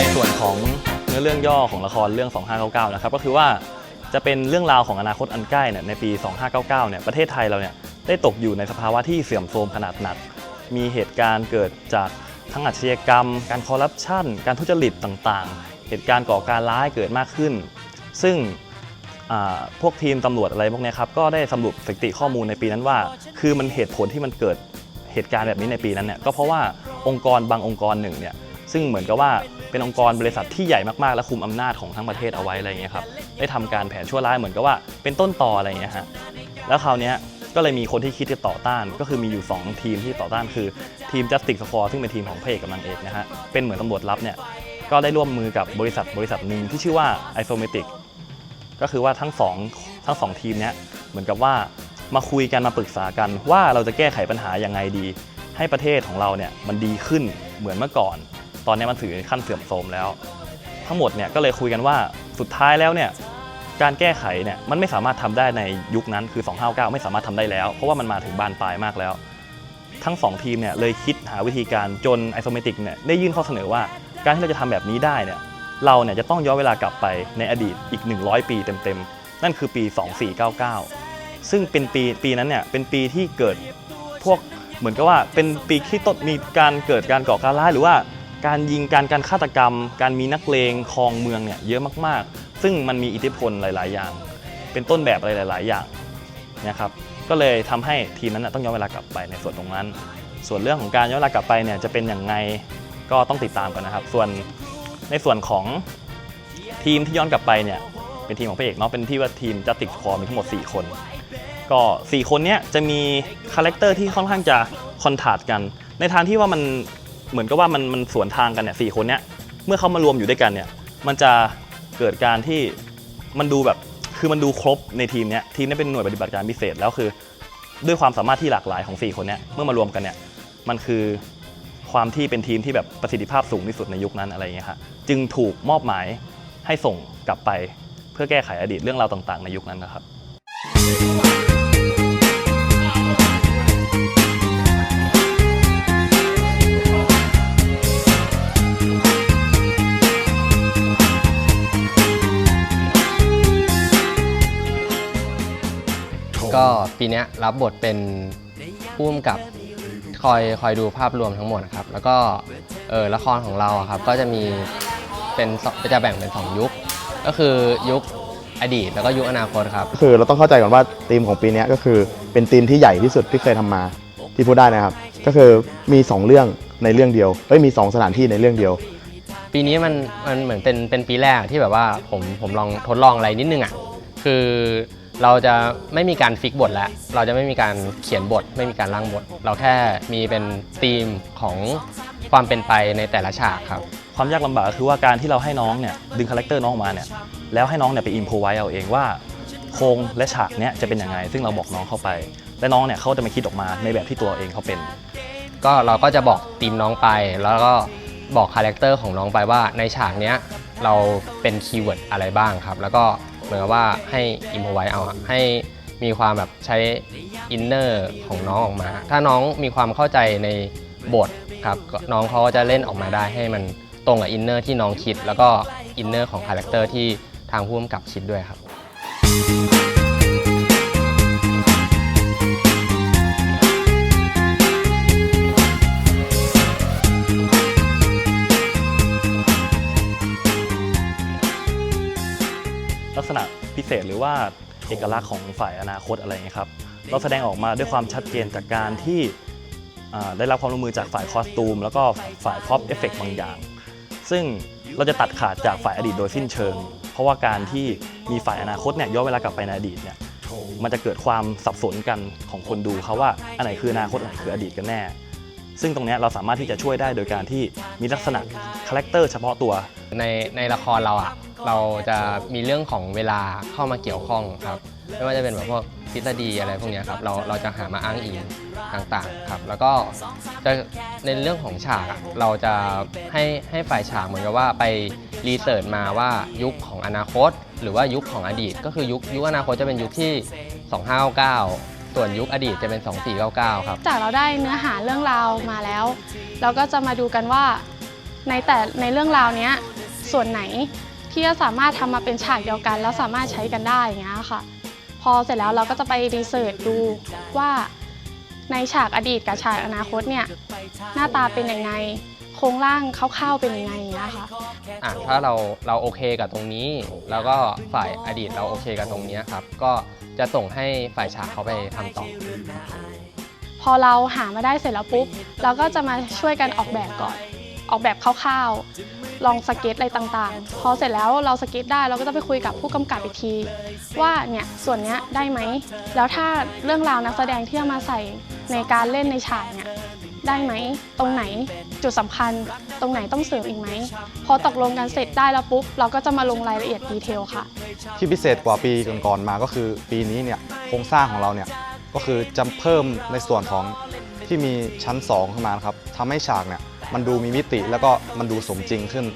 ในส่วนของเนื้อเรื่องย่อของละครเรื่อง 2599 นะครับก็คือว่าจะเป็นเรื่องราวของอนาคตอันใกล้เนี่ยในปี 2599 เนี่ยประเทศไทยเราเนี่ยได้ตกอยู่ในสภาวะที่เสื่อมโทรมขนาดหนัก มีเหตุการณ์เกิดจากทั้งอาชญากรรม การคอร์รัปชัน การทุจริตต่างๆ เหตุการณ์ก่อการร้ายเกิดมากขึ้น ซึ่งพวกทีมตำรวจอะไรพวกนี้ครับก็ได้สรุปสถิติข้อมูลในปีนั้นว่า คือมันเหตุผลที่มันเกิดเหตุการณ์แบบนี้ในปีนั้นเนี่ยก็เพราะว่าองค์กรบางองค์กรหนึ่งเนี่ย ซึ่งเหมือนกับว่าเป็นองค์กรบริษัทที่ใหญ่มากๆ และคุมอำนาจของทั้งประเทศเอาไว้อะไรอย่างเงี้ยครับได้ทำการแผนชั่วร้ายเหมือนกับว่าเป็นต้นต่ออะไรอย่างเงี้ยฮะแล้วคราวเนี้ยก็เลยมีคนที่คิดจะต่อต้าน ก็คือมีอยู่ 2 ทีมที่ต่อต้านคือทีม Justice Squad ซึ่งเป็นทีมของพระเอกกับนางเอกนะฮะเป็นเหมือนตำรวจลับเนี่ยก็ได้ร่วมมือกับบริษัทบริษัทหนึ่งที่ชื่อว่า Isometric ก็คือว่าทั้งสองทั้งสองทีมเนี้ยเหมือนกับว่ามาคุยกันมาปรึกษากันว่าเราจะแก้ไขปัญหายังไงดี ให้ประเทศของเราเนี่ยมันดีขึ้นเหมือนเมื่อก่อน ตอนนี้มันถือขั้นเสื่อมโทรมแล้ว ทั้งหมดเนี่ยก็เลยคุยกันว่าสุดท้ายแล้วเนี่ยการแก้ไขเนี่ยมันไม่สามารถทำได้ในยุคนั้นคือ 259 ไม่สามารถทำได้แล้ว เพราะว่ามันมาถึงบานปลายมากแล้ว ทั้งสองทีมเนี่ยเลยคิดหาวิธีการจนไอโซเมติกเนี่ยได้ยื่นข้อเสนอว่า การที่เราจะทำแบบนี้ได้เนี่ยเราเนี่ยจะต้องย้อนเวลากลับไปในอดีตอีก 100 ปีเต็มๆ นั่นคือปี 2499 ซึ่งเป็นปีปีนั้นเนี่ยเป็นปีที่เกิดพวกเหมือนกับว่าเป็นปีที่ต้นมีการเกิดการก่อการร้ายหรือว่า การยิงการการฆาตกรรม การมีนักเลงครองเมืองเนี่ยเยอะมากๆ ซึ่งมันมีอิทธิพลหลาย ๆ อย่าง เป็นต้นแบบอะไรหลาย ๆ อย่างนะครับก็เลยทำให้ทีมนั้นต้องย้อนเวลากลับไปในส่วนตรงนั้น ส่วนเรื่องของการย้อนเวลากลับไปเนี่ยจะเป็นอย่างไงก็ต้องติดตามกันนะครับ ส่วนในส่วนของทีมที่ย้อนกลับไปเนี่ยเป็นทีมของพระเอกเนาะเป็นที่ว่าทีมจัติกคอมีทั้งหมด 4 คน ก็ 4 คนเนี้ยจะมีคาแรคเตอร์ที่ค่อนข้างจะคอนทราสต์กัน ในทางที่ว่ามัน เหมือนกับว่ามันมันสวนทางกันเนี่ยสี่คนเนี้ยเมื่อเขามารวมอยู่ด้วยกันเนี่ยมันจะเกิดการที่มันดูแบบคือมันดูครบในทีมเนี้ยทีมนี้เป็นหน่วยปฏิบัติการพิเศษแล้วคือ ด้วยความสามารถที่หลากหลายของ 4 คนเนี้ยเมื่อมารวมกันเนี่ยมันคือความที่เป็นทีมที่แบบประสิทธิภาพสูงที่สุดในยุคนั้นอะไรเงี้ยครับจึงถูกมอบหมายให้ส่งกลับไป เพื่อแก้ไขอดีตเรื่องราวต่าง ๆ ในยุคนั้นนะครับ ปีเนี้ยรับบทเป็นผู้กำกับคอยคอยดูภาพรวมทั้งหมดนะครับ แล้วก็เออละครของเราอะครับก็จะมีเป็นสองจะแบ่งเป็นสองยุค ก็คือยุคอดีตแล้วก็ยุคอนาคตครับก็คือเราต้องเข้าใจก่อนว่าธีมของปีเนี้ยก็คือเป็นธีมที่ใหญ่ที่สุดที่เคยทำมาที่พูดได้นะครับ ก็คือมี 2 เรื่องในเรื่องเดียวเอ้ยมี 2 สถานที่ในเรื่องเดียว ปีนี้มันมันเหมือนเป็นเป็นปีแรกที่แบบว่าผมผมลองทดลองอะไรนิดนึงอะคือ เราจะไม่มีการฟิกบทแล้ว เราจะไม่มีการเขียนบท ไม่มีการร่างบท เราแค่มีเป็นธีมของความเป็นไปในแต่ละฉากครับ ความยากลำบากก็คือว่าการที่เราให้น้องเนี่ยดึงคาแรคเตอร์น้องออกมาเนี่ยแล้วให้น้องเนี่ยไปอินโพไว้เอาเองว่าโครงและฉากเนี้ยจะเป็นยังไง ซึ่งเราบอกน้องเข้าไป และน้องเนี่ยเขาจะมาคิดออกมาในแบบที่ตัวเองเขาเป็น ก็เราก็จะบอกทีมน้องไป แล้วก็บอกคาแรคเตอร์ของน้องไปว่าในฉากเนี้ยเราเป็นคีย์เวิร์ดอะไรบ้างครับ แล้วก็ เหมือนกับว่าให้อิมพอไว้เอาให้มีความแบบใช้อินเนอร์ของน้องออกมา ถ้าน้องมีความเข้าใจในบทครับน้องเขาก็จะเล่นออกมาได้ให้มันตรงกับอินเนอร์ที่น้องคิด แล้วก็อินเนอร์ของคาแรคเตอร์ที่ทางผู้กำกับคิดด้วยครับ ษณะพิเศษหรือว่าเอกลักษณ์ของฝ่ายอนาคตอะไรอย่างเงี้ยครับเราแสดงออกมาด้วยความชัดเจนจากการที่อ่าได้รับความร่วมมือจากฝ่ายคอสตูม แล้วก็ฝ่ายพ็อปเอฟเฟกบางอย่าง ซึ่งเราจะตัดขาดจากฝ่ายอดีตโดยสิ้นเชิง เพราะว่าการที่มีฝ่ายอนาคตเนี่ยย้อนเวลากลับไปในอดีตเนี่ยมันจะเกิดความสับสนกันของคนดูเขาว่าอันไหนคืออนาคตอันไหนคืออดีตกันแน่ ซึ่งตรงนี้เราสามารถที่จะช่วยได้โดยการที่มีลักษณะคาแรคเตอร์เฉพาะตัว ในในละครเราอะเราจะมีเรื่องของเวลาเข้ามาเกี่ยวข้องครับไม่ว่าจะเป็นแบบพวกทฤษฎีอะไรพวกเนี้ยครับเราเราจะหามาอ้างอิงต่างๆครับ แล้วก็จะในเรื่องของฉากเราจะให้ให้ฝ่ายฉากเหมือนกับว่าไปรีเสิร์ชมาว่ายุคของอนาคต หรือว่ายุคของอดีต ก็คือยุคยุคอนาคตจะเป็นยุคที่ 2599 ส่วนยุคอดีตจะเป็น 2499 ครับ จากเราได้เนื้อหาเรื่องราวมาแล้ว เราก็จะมาดูกันว่าในแต่ในเรื่องราวเนี้ยส่วนไหนที่จะสามารถทำมาเป็นฉากเดียวกัน แล้วสามารถใช้กันได้อย่างเงี้ยค่ะ พอเสร็จแล้วเราก็จะไปรีเสิร์ชดูว่าในฉากอดีตกับฉากอนาคตเนี่ยหน้าตาเป็นยังไงโครงร่างคร่าวๆเป็นยังไงอย่างเงี้ยค่ะอะถ้าเราเราโอเคกับตรงนี้ แล้วก็ฝ่ายอดีตเราโอเคกับตรงเนี้ยครับ ก็ จะส่งให้ฝ่ายฉากเขาไปทำต่อ พอเราหามาได้เสร็จแล้วปุ๊บ เราก็จะมาช่วยกันออกแบบก่อน ออกแบบคร่าวๆ ลองสเก็ตอะไรต่างๆ พอเสร็จแล้วเราสเก็ตได้เราก็จะไปคุยกับผู้กำกับอีกที ว่าเนี่ยส่วนเนี้ยได้ไหม แล้วถ้าเรื่องราวนักแสดงที่จะมาใส่ในการเล่นในฉากเนี่ย ได้ไหม ตรงไหนจุดสำคัญ ตรงไหนต้องเสริมอีกไหมพอตกลงกันเสร็จได้แล้วปุ๊บ เราก็จะมาลงรายละเอียดดีเทลค่ะ ที่พิเศษกว่าปีก่อนๆมาก็คือ ปีนี้เนี่ยโครงสร้างของเราเนี่ยก็คือจะเพิ่มในส่วนของที่มีชั้น 2 ขึ้นมานะครับทำให้ฉากเนี่ยมันดูมีมิติแล้วก็มันดูสมจริงขึ้น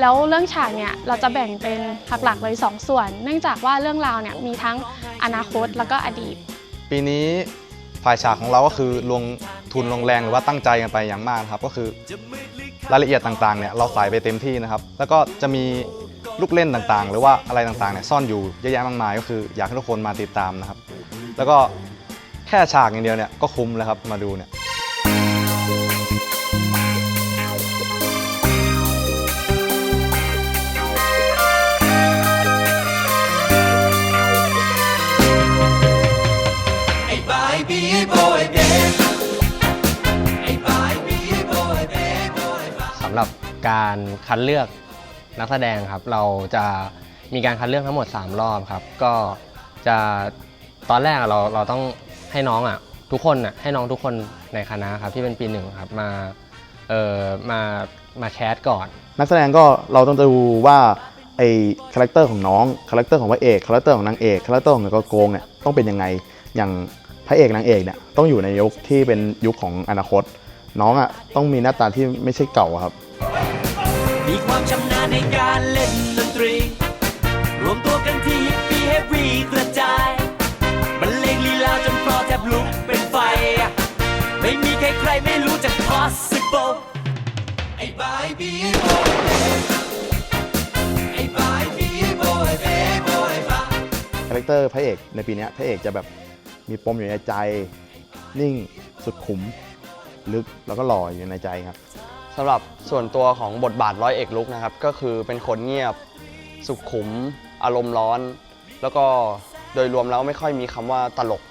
แล้วเรื่องฉากเนี่ยเราจะแบ่งเป็นหลักๆเลยสองส่วน เนื่องจากว่าเรื่องราวเนี่ยมีทั้งอนาคตแล้วก็อดีต ปีนี้ ฝ่ายฉากของเราก็คือลงทุนลงแรงหรือว่าตั้งใจกันไปอย่างมากนะครับ ก็คือรายละเอียดต่างๆเนี่ยเราใส่ไปเต็มที่นะครับ แล้วก็จะมีลูกเล่นต่างๆ หรือว่าอะไรต่างๆเนี่ยซ่อนอยู่เยอะแยะมากมาย ก็คืออยากให้ทุกคนมาติดตามนะครับ แล้วก็แค่ฉากอย่างเดียวเนี่ยก็คุ้มแล้วครับมาดูเนี่ย หรับการคัดเลือกนักแสดงครับ เราจะมีการคัดเลือกทั้งหมด 3 รอบครับ ก็จะตอนแรกเราเราต้องให้น้องอะทุกคนอะให้น้องทุกคนในคณะครับที่เป็นปีหนึ่งครับมาเอ่อมามาแคสก่อน นักแสดงก็เราต้องดูว่าไอ้คาแรคเตอร์ของน้องคาแรคเตอร์ของพระเอกคาแรคเตอร์ของนางเอกคาแรคเตอร์ของตัวโกงเนี่ยต้องเป็นยังไงอย่างพระเอกนางเอกเนี่ยต้องอยู่ในยุคที่เป็นยุคของอนาคต น้องอะต้องมีหน้าตาที่ไม่ใช่เก่าครับ มีความชำนาญในการเล่นดนตรี รวมตัวกันที่ฮิปปี้เฮฟวี่กระจายบรรเลงลีลาจนฟลอแทบลุกเป็นไฟ ไม่มีใครใครไม่รู้จัก possible ไอ้บายบีโบยไอ้บายบีโบยเบโบยบาคาแรคเตอร์พระเอกในปีนี้พระเอกจะแบบมีปมอยู่ในใจ นิ่งสุดขุม ลึกแล้วก็หล่ออยู่ในใจครับ สำหรับส่วนตัวของบทบาทร้อยเอกลุกนะครับ ก็คือเป็นคนเงียบสุขุม อารมณ์ร้อน แล้วก็โดยรวมแล้วไม่ค่อยมีคำว่าตลก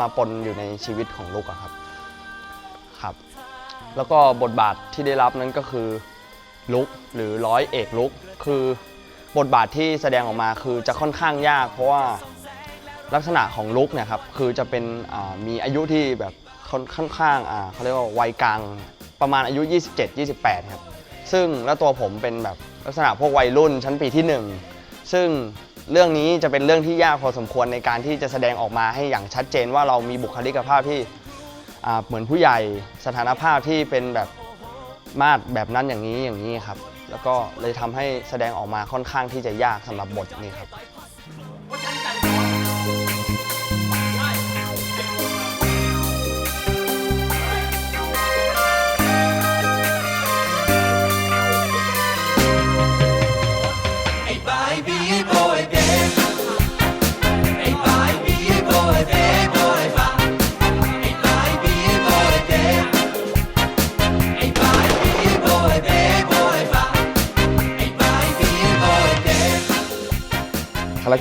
มาปนอยู่ในชีวิตของลุกครับครับ แล้วก็บทบาทที่ได้รับนั้นก็คือลุกหรือร้อยเอกลุก คือบทบาทที่แสดงออกมาคือจะค่อนข้างยาก เพราะว่าลักษณะของลุกเนี่ยครับคือจะเป็นมีอายุที่แบบค่อนข้างเขาเรียกว่าวัยกลาง ประมาณอายุ 27-28 ครับ ซึ่งแล้วตัวผมเป็นแบบลักษณะพวกวัยรุ่นชั้นปีที่ 1 ซึ่งเรื่องนี้จะเป็นเรื่องที่ยากพอสมควรในการที่จะแสดงออกมาให้อย่างชัดเจนว่าเรามีบุคลิกภาพที่เหมือนผู้ใหญ่สถานภาพที่เป็นแบบมาดแบบนั้นอย่างนี้อย่างนี้ครับ แล้วก็เลยทำให้แสดงออกมาค่อนข้างที่จะยากสำหรับบทนี้ครับ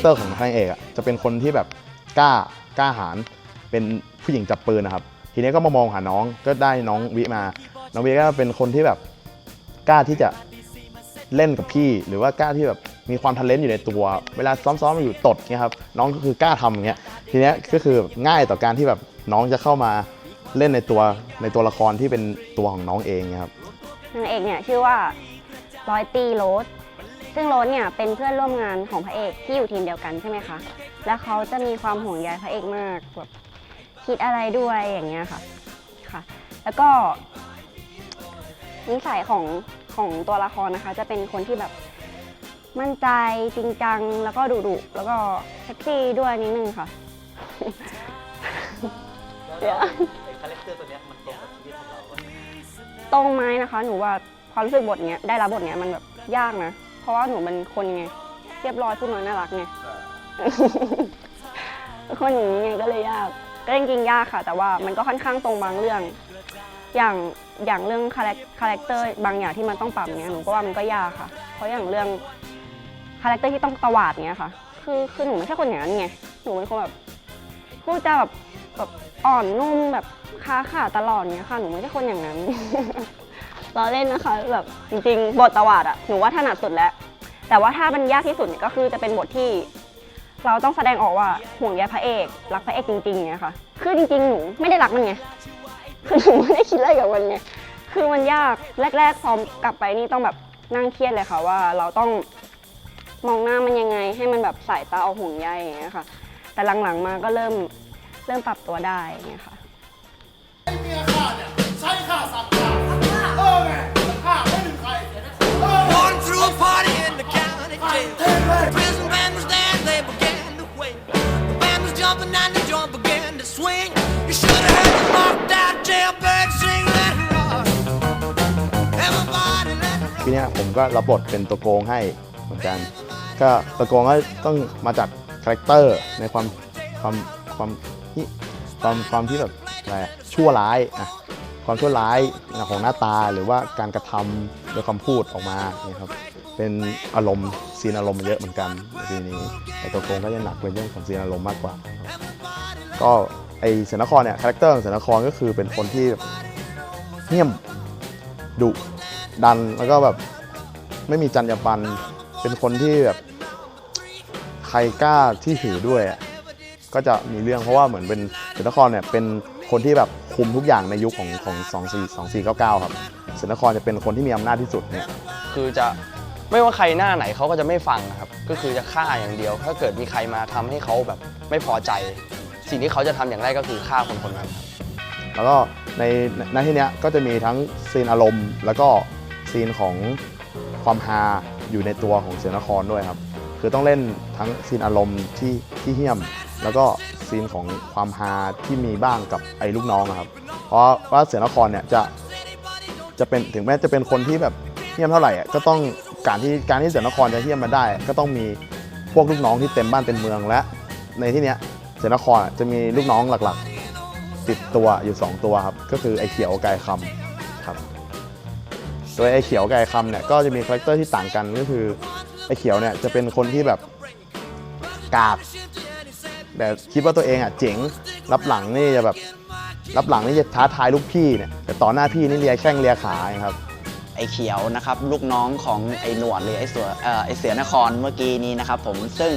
เตอร์ของนางเอกอะจะเป็นคนที่แบบกล้ากล้าหาญเป็นผู้หญิงจับปืนนะครับ ทีนี้ก็มามองหาน้องก็ได้น้องวิมา น้องวิก็เป็นคนที่แบบกล้าที่จะเล่นกับพี่ หรือว่ากล้าที่แบบมีความทันเลนอยู่ในตัว เวลาซ้อมๆอยู่ตดเนี่ยครับน้องก็คือกล้าทำอย่างเงี้ยทีเนี้ยก็คือง่ายต่อการที่แบบน้องจะเข้ามาเล่นในตัวในตัวละครที่เป็นตัวของน้องเองเนี่ยครับนางเอกเนี่ยชื่อว่าร้อยตีโรส ซึ่งโรสเนี่ยเป็นเพื่อนร่วมงานของพระเอกที่อยู่ทีมเดียวกันใช่ไหมคะ แล้วเขาจะมีความห่วงใยพระเอกมากแบบคิดอะไรด้วยอย่างเงี้ยค่ะ ค่ะ แล้วก็นิสัยของของตัวละครนะคะ จะเป็นคนที่แบบมั่นใจจริงจังแล้วก็ดุดุๆแล้วก็เซ็กซี่ด้วยนิดนึงค่ะเดี๋ยวคาแรคเตอร์ตัวเนี้ยมันตรงกับชีวิตของเราปะตรงไหมนะคะ หนูว่าพความรู้สึกบทเนี้ยได้รับบทเนี้ยมันแบบยากนะ เพราะว่าหนูเป็นคนยังไง เรียบร้อยพูดน้อยน่ารักไงเป็นคนอย่างนี้ไงก็เลยยาก ก็จริงๆยากค่ะ แต่ว่ามันก็ค่อนข้างตรงบางเรื่อง อย่างอย่างเรื่องคาแรคคาแรคเตอร์บางอย่างที่มันต้องปรับเนี้ยหนูก็ว่ามันก็ยากค่ะ เพราะอย่างเรื่องคาแรคเตอร์ที่ต้องตวาดเนี้ยค่ะ คือคือหนูไม่ใช่คนอย่างนั้นไงหนูเป็นคนแบบพูดจาแบบแบบอ่อนนุ่มแบบค้าขาตลอดเนี้ยค่ะ หนูไม่ใช่คนอย่างนั้น เราเล่นนะคะแบบจริงๆ บทตวาดอะหนูว่าถนัดสุดแล้ว แต่ว่าถ้ามันยากที่สุดเนี่ยก็คือจะเป็นบทที่ เราต้องแสดงออกว่าห่วงใยพระเอกรักพระเอกจริงๆเนี่ยค่ะคือจริงๆหนูไม่ได้รักมันไงคือหนูไม่ได้คิดอะไรกับมันไงคือมันยากแรกๆพร้อมกลับไปนี่ต้องแบบนั่งเครียดเลยค่ะว่าเราต้องมองหน้ามันยังไง ให้มันแบบสายตาเอาห่วงใยอย่างเงี้ยค่ะ แต่หลังๆมาก็เริ่มเริ่มปรับตัวได้อย่างเงี้ยค่ะ Going through a party in the county jail. Prison band was there, they began to wait. The band was jumping and the joint began to swing. You should have heard the marked out jailbird sing, let it rock. Everybody let it rock. ทีเนี้ยผมก็รับบทเป็นตัวโกงให้เหมือนกัน ก็ตัวโกงก็ต้องมาจากคาแรคเตอร์ในความความความที่ความความที่แบบอะไรอะชั่วร้ายอะ ความชั่วร้ายของหน้าตาหรือว่าการกระทำโดยคำพูดออกมาเนี่ยครับเป็นอารมณ์ซีนอารมณ์เยอะเหมือนกันทีนี้แต่ตัวโกงก็จะหนักเป็นเรื่องของซีนอารมณ์มากกว่า ก็ไอเสนครเนี่ยคาแรคเตอร์ของเสนครก็คือเป็นคนที่เงียบดุดันแล้วก็แบบไม่มีจรรยาบรรณเป็นคนที่แบบใครกล้าที่ถือด้วยก็จะมีเรื่องเพราะว่าเหมือนเป็นเสนครเนี่ยเป็น คนที่แบบคุมทุกอย่างในยุคของของ24 2499 ครับเสนครจะเป็นคนที่มีอำนาจที่สุดเนี่ยคือจะไม่ว่าใครหน้าไหนเขาก็จะไม่ฟังนะครับ ก็คือจะฆ่าอย่างเดียว ถ้าเกิดมีใครมาทำให้เขาแบบไม่พอใจ สิ่งที่เขาจะทำอย่างแรกก็คือฆ่าคนคนนั้นครับแล้วก็ในในที่เนี้ยก็จะมีทั้งซีนอารมณ์ แล้วก็ซีนของความฮาอยู่ในตัวของเสือนครด้วยครับ คือต้องเล่นทั้งซีนอารมณ์ที่ที่เหี้ยม แล้วก็ซีนของความฮาที่มีบ้างกับไอ้ลูกน้องอะครับ เพราะว่าเสือนครเนี่ยจะจะเป็นถึงแม้จะเป็นคนที่แบบเหี้ยมเท่าไหร่อะก็ต้องการที่การที่เสือนครจะเหี้ยมมาได้ ก็ต้องมีพวกลูกน้องที่เต็มบ้านเต็มเมืองและ ในที่เนี้ยเสือนครอะจะมีลูกน้องหลักๆ ติดตัวอยู่ 2 ตัวครับก็คือไอ้เขียวกายคำครับโดยไอ้เขียวกายคำเนี่ยก็จะมีคาแรคเตอร์ที่ต่างกันก็คือ ไอ้เขียวเนี่ยจะเป็นคนที่แบบกากแต่คิดว่าตัวเองอะเจ๋งรับหลังนี่จะแบบรับหลังนี่จะท้าทายลูกพี่เนี่ยแต่ต่อหน้าพี่นี่เลียแข้งเลียขาครับไอ้เขียวนะครับลูกน้องของไอ้หนวดหรือไอ้เสือเอ่อไอ้เสือนครเมื่อกี้นี้นะครับผมซึ่ง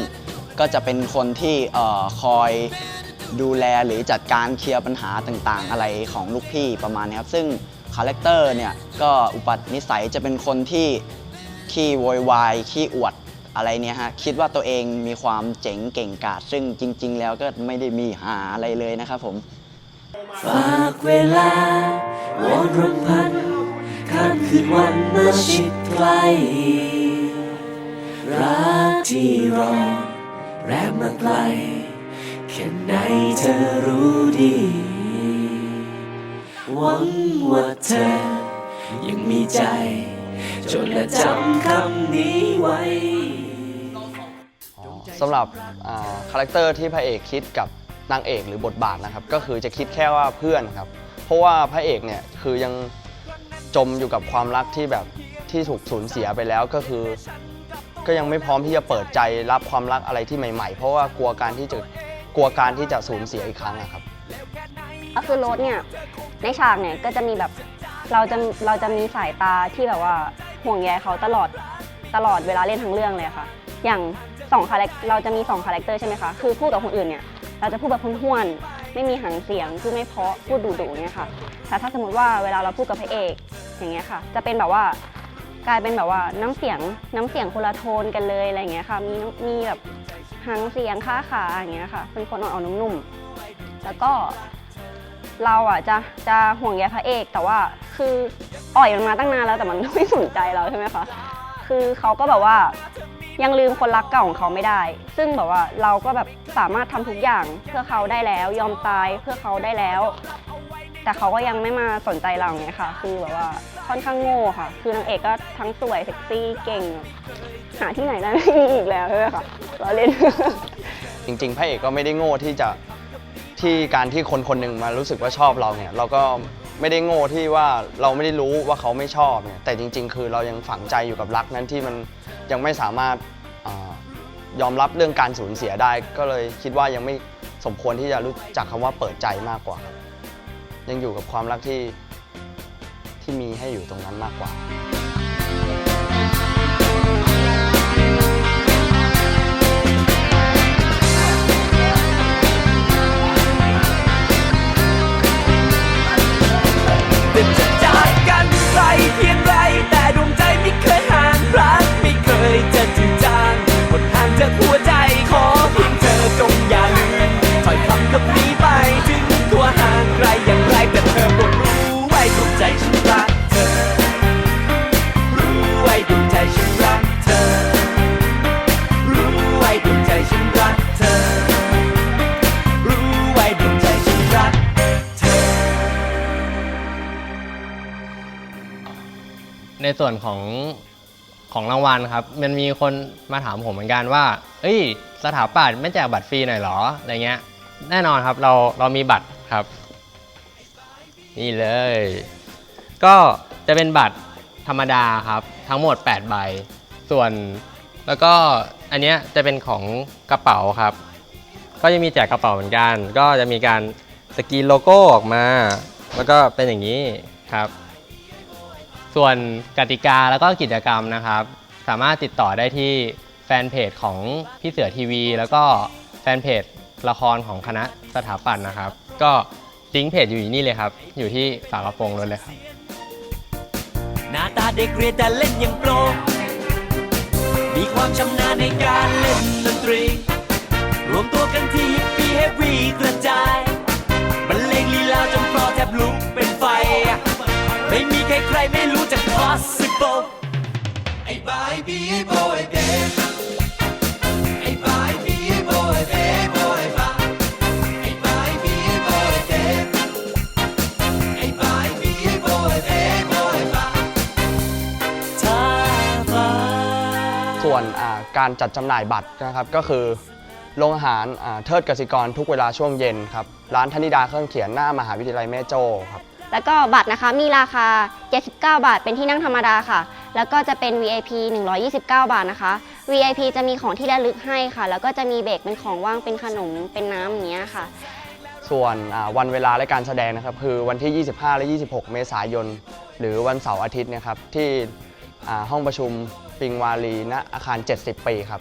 ก็จะเป็นคนที่คอยดูแลหรือจัดการเคลียร์ปัญหาต่างๆ อะไรของลูกพี่ประมาณนี้ครับซึ่งคาแรคเตอร์เนี่ยก็อุปนิสัยจะเป็นคนที่ ขี้โวยวายขี้อวดอะไรเนี่ยฮะคิดว่าตัวเองมีความเจ๋งเก่งกาจซึ่งจริง ๆ แล้วก็ไม่ได้มีหาอะไรเลยนะครับผมฝากเวลาวอนรำพันข้ามคืนวันมาชิดใกล้รักที่รอแรบมาไกลแค่ไหนเธอรู้ดี หวังว่าเธอยังมีใจ จนและจำคำนี้ไว้ สำหรับอ่าคาแรคเตอร์ที่พระเอกคิดกับนางเอกหรือบทบาทนะครับ ก็คือจะคิดแค่ว่าเพื่อนครับ เพราะว่าพระเอกเนี่ยคือยังจมอยู่กับความรักที่แบบที่ถูกสูญเสียไปแล้วก็คือ ก็ยังไม่พร้อมที่จะเปิดใจรับความรักอะไรที่ใหม่ ๆ เพราะว่ากลัวการที่จะกลัวการที่จะสูญเสียอีกครั้งอะครับ ก็คือโรสเนี่ยในฉากเนี่ยก็จะมีแบบเราจะเราจะมีสายตาที่แบบว่า ห่วงใยเขาตลอดตลอดเวลาเล่นทั้งเรื่องเลยค่ะ อย่างสองคาแรคเราจะมีสองคาแรคเตอร์ใช่ไหมคะ คือพูดกับคนอื่นเนี่ย เราจะพูดแบบห้วนๆไม่มีหางเสียงพูดไม่เพาะพูดดุๆเนี่ยค่ะ แต่ถ้าสมมติว่าเวลาเราพูดกับพระเอกอย่างเงี้ยค่ะ จะเป็นแบบว่ากลายเป็นแบบว่าน้ำเสียงน้ำเสียงคนละโทนกันเลยอะไรเงี้ยค่ะ มีมีแบบหางเสียงค่าขาอย่างเงี้ยค่ะ เป็นคนอ่อนๆนุ่มๆแล้วก็ เราอะจะจะห่วงใยพระเอก แต่ว่าคืออ่อยมันมาตั้งนานแล้วแต่มันไม่สนใจเราใช่ไหมคะคือเขาก็แบบว่ายังลืมคนรักเก่าของเขาไม่ได้ ซึ่งแบบว่าเราก็แบบสามารถทำทุกอย่างเพื่อเขาได้แล้ว ยอมตายเพื่อเขาได้แล้วแแต่เขาก็ยังไม่มาสนใจเราไงค่ะ คือแบบว่าค่อนข้างโง่ค่ะ คือนางเอกก็ทั้งสวยเซ็กซี่เก่ง หาที่ไหนได้ไม่มีอีกแล้วใช่ไหมคะเราเล่น จริงๆพระเอกก็ไม่ได้โง่ที่จะ ที่การที่คนคนหนึ่งมารู้สึกว่าชอบเราเนี่ย เราก็ไม่ได้โง่ที่ว่าเราไม่ได้รู้ว่าเขาไม่ชอบเนี่ยแต่จริง ๆ คือเรายังฝังใจอยู่กับรักนั้นที่มันยังไม่สามารถอยอมรับเรื่องการสูญเสียได้ ก็เลยคิดว่ายังไม่สมควรที่จะรู้จักคำว่าเปิดใจมากกว่า ยังอยู่กับความรักที่ที่มีให้อยู่ตรงนั้นมากกว่า ในส่วนของของรางวัลครับ มันมีคนมาถามผมเหมือนกันว่า เอ้ย สถาปัตย์ไม่แจกบัตรฟรีหน่อยหรอ อะไรเงี้ย แน่นอนครับ เราเรามีบัตรครับ นี่เลย ก็จะเป็นบัตรธรรมดาครับ ทั้งหมด 8 ใบ ส่วนแล้วก็อันเนี้ยจะเป็นของกระเป๋าครับ ก็จะมีแจกกระเป๋าเหมือนกัน ก็จะมีการสกรีนโลโก้ออกมา แล้วก็เป็นอย่างนี้ครับ ส่วนกติกาแล้วก็กิจกรรมนะครับ สามารถติดต่อได้ที่แฟนเพจของพี่เสือทีวี แล้วก็แฟนเพจละครของคณะสถาปัตย์นะครับ ก็ลิงก์เพจอยู่นี่เลยครับ อยู่ที่ฝากระโปรงรถเลยครับ หน้าตาเด็กเรียนแต่เล่นย่างโปร มีความชำนาญในการเล่นดนตรี รวมตัวกันที่ฮิปปี้เฮฟวี่กระจายบรรเลงลีลาจน ใครใครๆไม่รู้จัก possible ไอ้บายบีโบไอ้เบไอ้บายบีโบไอ้เบโบไอ้บาไอ้บายบีโบไอ้เบไอ้บายบีโบไอ้เบโบไอ้บาถ้าฟ้าส่วนอ่าการจัดจำหน่ายบัตรนะครับก็คือโรงอาหารอ่าเทิดกสิกรทุกเวลาช่วงเย็นครับร้านธนิดาเครื่องเขียนหน้ามหาวิทยาลัยแม่โจ้ครับ แล้วก็บัตรนะคะมีราคา 79 บาท เป็นที่นั่งธรรมดาค่ะ แล้วก็จะเป็น VIP 129 บาทนะคะ VIP จะมีของที่ระลึกให้ค่ะ แล้วก็จะมีเบรกเป็นของว่างเป็นขนมเป็นน้ำอย่างเงี้ยค่ะ ส่วนอ่าวันเวลาและการแสดงนะครับ คือวันที่ 25 และ 26 เมษายน หรือวันเสาร์อาทิตย์นะครับ ที่อ่าห้องประชุมปิงวารีณอาคาร 70 ปีครับ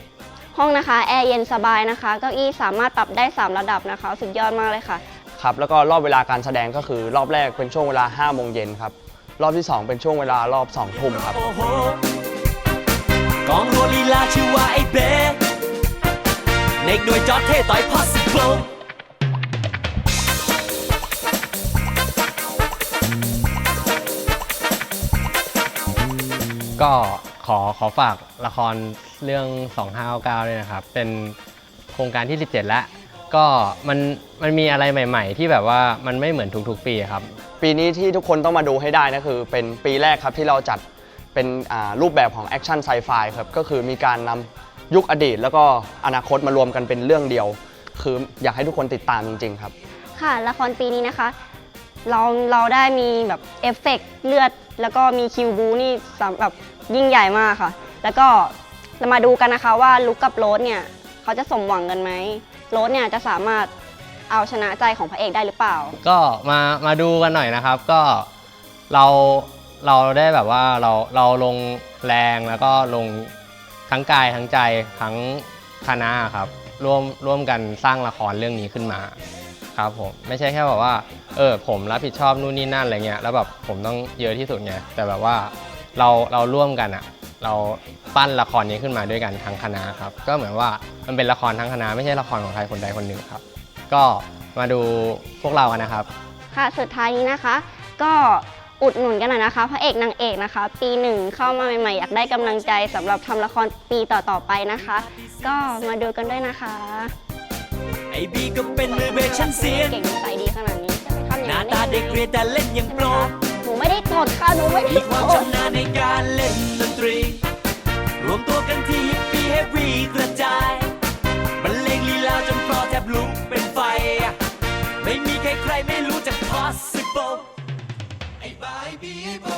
ห้องนะคะแอร์เย็นสบายนะคะ เก้าอี้สามารถปรับได้ 3 ระดับนะคะ สุดยอดมากเลยค่ะ ครับแล้วก็รอบเวลาการแสดงก็คือรอบแรกเป็นช่วงเวลา5โมงเย็นครับรอบที่ 2 เป็นช่วงเวลารอบ2ทุ่มครับโอ้โหกองรัวลีลาชื่อว่าไอ้เบสเนกหน่วยจอดเท่ต่อย possible ก็ขอขอฝากละครเรื่อง 2599ด้วยนะครับ เป็นโครงการที่ 17 แล้ว ก็มันมันมีอะไรใหม่ ๆ ที่แบบว่ามันไม่เหมือนทุกๆปีครับ ปีนี้ที่ทุกคนต้องมาดูให้ได้นะคือเป็นปีแรกครับที่เราจัดเป็นอ่ารูปแบบของแอคชั่นไซไฟครับก็คือมีการนำยุคอดีต แล้วก็อนาคตมารวมกันเป็นเรื่องเดียว คืออยากให้ทุกคนติดตามจริงๆครับ ค่ะ ละครปีนี้นะคะ เราเราได้มีแบบเอฟเฟกต์เลือด แล้วก็มีคิวบูนี่สำแบบยิ่งใหญ่มากค่ะ แล้วก็เรามาดูกันนะคะว่าลุกกับโรสเนี่ย เขาจะสมหวังกันไหม โรสเนี่ยจะสามารถเอาชนะใจของพระเอกได้หรือเปล่า ก็มามาดูกันหน่อยนะครับ ก็เราเราได้แบบว่าเราเราลงแรงแล้วก็ลงทั้งกายทั้งใจทั้งคณะครับร่วมร่วมกันสร้างละครเรื่องนี้ขึ้นมาครับผมไม่ใช่แค่แบบว่าเออผมรับผิดชอบนู่นนี่นั่นอะไรเงี้ยแล้วแบบผมต้องเยอะที่สุดไงแต่แบบว่าเราเราร่วมกันอะ เราปั้นละครนี้ขึ้นมาด้วยกันทั้งคณะครับ ก็เหมือนว่ามันเป็นละครทั้งคณะไม่ใช่ละครของใครคนใดคนหนึ่งครับ ก็มาดูพวกเรากันนะครับ ค่ะสุดท้ายนี้นะคะ ก็อุดหนุนกันหน่อยนะคะพระเอกนางเอกนะคะ ปีหนึ่งเข้ามาใหม่ๆอยากได้กำลังใจสำหรับทำละครปีต่อๆไปนะคะ ก็มาดูกันด้วยนะคะไอบีก็เป็นมือเบสชั้นเซียนเก่งนิสัยดีขนาดนี้จะไปทำอย่างหน้านั้นตาได้เด็กยังไงเรียนแต่เล่นยังโปรหนู ไม่ได้กดค่ะหนูไม่ได้มีคกวามดชำนาญในการเล่นดนตรี รวมตัวกันที่ฮิปปี้เฮฟวีกระจายบรรเลงลีลาจนคอแทบลุกเป็นไฟ ไม่มีใครใครไม่รู้จัก possible ไอ้บายบีไอ้บอ